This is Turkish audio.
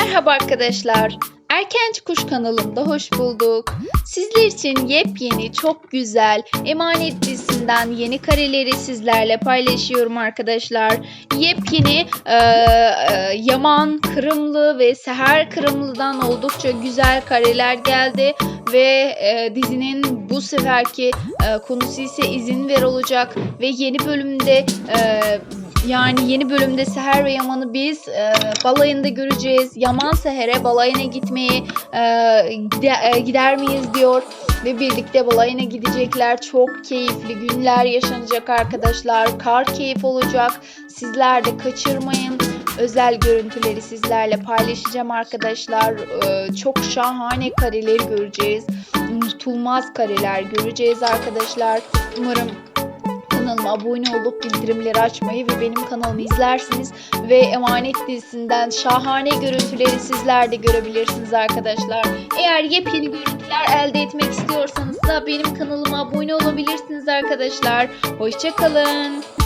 Merhaba arkadaşlar. Erkenci Kuş kanalımda hoş bulduk. Sizler için yepyeni, çok güzel Emanet dizisinden yeni kareleri sizlerle paylaşıyorum arkadaşlar. Yepyeni e, e, Yaman Kırımlı ve Seher Kırımlı'dan oldukça güzel kareler geldi. Ve e, dizinin bu seferki e, konusu ise izin ver olacak. Ve yeni bölümde e, yani yeni bölümde Seher ve Yaman'ı biz e, balayında göreceğiz. Yaman Seher'e balayına gitmeyi e, gide- e, gider miyiz diyor. Ve birlikte balayına gidecekler. Çok keyifli günler yaşanacak arkadaşlar. Kar keyif olacak. Sizler de kaçırmayın. Özel görüntüleri sizlerle paylaşacağım arkadaşlar. E, çok şahane kareleri göreceğiz. Unutulmaz kareler göreceğiz arkadaşlar. Umarım kanalıma abone olup bildirimleri açmayı ve benim kanalımı izlersiniz ve Emanet dizisinden şahane görüntüleri sizler de görebilirsiniz arkadaşlar. Eğer yepyeni görüntüler elde etmek istiyorsanız da benim kanalıma abone olabilirsiniz arkadaşlar. Hoşçakalın.